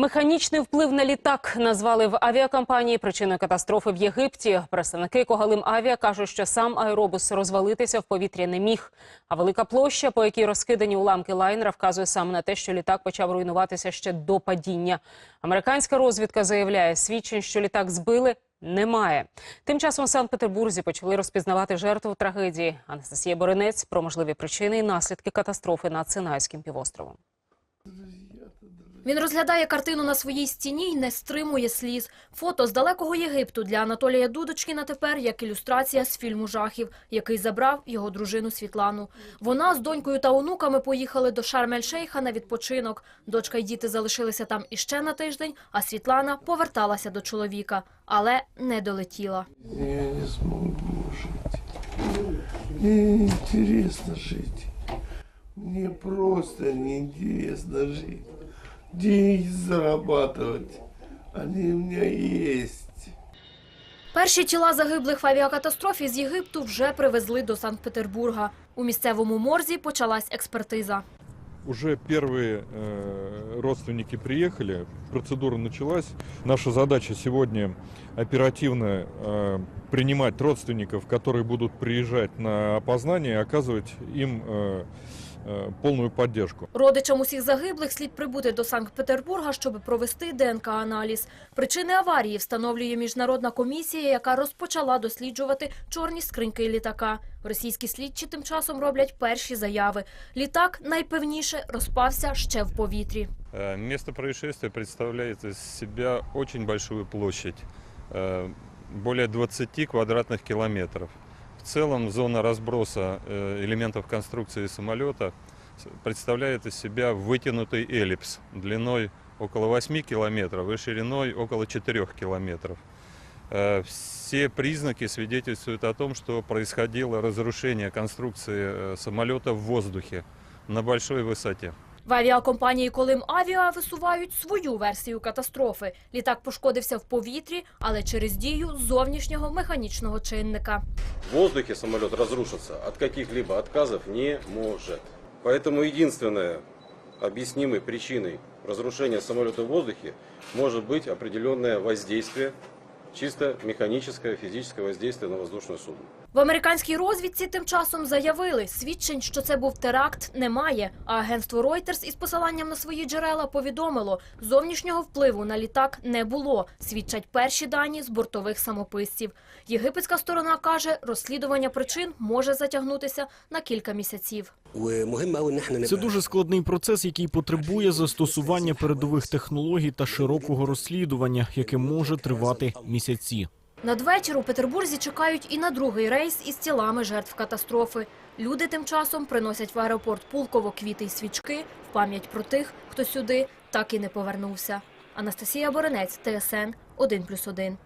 Механічний вплив на літак назвали в авіакомпанії причиною катастрофи в Єгипті. Представники Когалим Авіа кажуть, що сам аеробус розвалитися в повітря не міг. А велика площа, по якій розкидані уламки лайнера, вказує саме на те, що літак почав руйнуватися ще до падіння. Американська розвідка заявляє, свідчень, що літак збили, немає. Тим часом у Санкт-Петербурзі почали розпізнавати жертву трагедії. Анастасія Боринець про можливі причини і наслідки катастрофи над Синайським півостровом. Він розглядає картину на своїй стіні і не стримує сліз. Фото з далекого Єгипту для Анатолія Дудочкіна тепер як ілюстрація з фільму жахів, який забрав його дружину Світлану. Вона з донькою та онуками поїхали до Шарм-ель-Шейха на відпочинок. Дочка й діти залишилися там іще на тиждень, а Світлана поверталася до чоловіка, але не долетіла. Я не смогу жить. Мне неинтересно жить. Мне просто неинтересно жить Деньги зарабатывать. Они у меня есть. Перші тіла загиблих в авіакатастрофі з Єгипту вже привезли до Санкт-Петербурга. У місцевому морзі почалась експертиза. Уже первые э, родственники приехали, процедура началась. Наша задача сегодня оперативно э, принимать родственников, которые будут приезжать на опознание, и оказывать им э, э, полную поддержку. Родичам усіх загиблих слід прибути до Санкт-Петербурга, щоб провести ДНК-аналіз. Причини аварії встановлює міжнародна комісія, яка розпочала досліджувати чорні скриньки літака. Російські слідчі тим часом роблять перші заяви. Літак найпевніше розпався ще в повітрі. Э, Место происшествия представляет из себя очень большую площадь, э, более 20 квадратных километров. В целом зона разброса э, элементов конструкции самолета представляет из себя вытянутый эллипс длиной около 8 километров и шириной около 4 километров. Э, Все признаки свидетельствуют о том, что происходило разрушение конструкции э, самолета в воздухе на большой высоте. В авіакомпанії Колим Авіа висувають свою версію катастрофи. Літак пошкодився в повітрі, але через дію зовнішнього механічного чинника. В воздухе самолет разрушиться от каких-либо отказов не может. Поэтому единственной объяснимой причиной разрушения самолета в воздухе может быть определенное воздействие, чисто механическое, физическое воздействие на воздушное судно. В американській розвідці тим часом заявили, свідчень, що це був теракт, немає. А агентство Reuters із посиланням на свої джерела повідомило, зовнішнього впливу на літак не було. Свідчать перші дані з бортових самописців. Єгипетська сторона каже, розслідування причин може затягнутися на кілька місяців. Це дуже складний процес, який потребує застосування передових технологій та широкого розслідування, яке може тривати місяці. Надвечір у Петербурзі чекають і на другий рейс із тілами жертв катастрофи. Люди тим часом приносять в аеропорт Пулково квіти й свічки в пам'ять про тих, хто сюди так і не повернувся. Анастасія Боренець, ТСН 1+,1.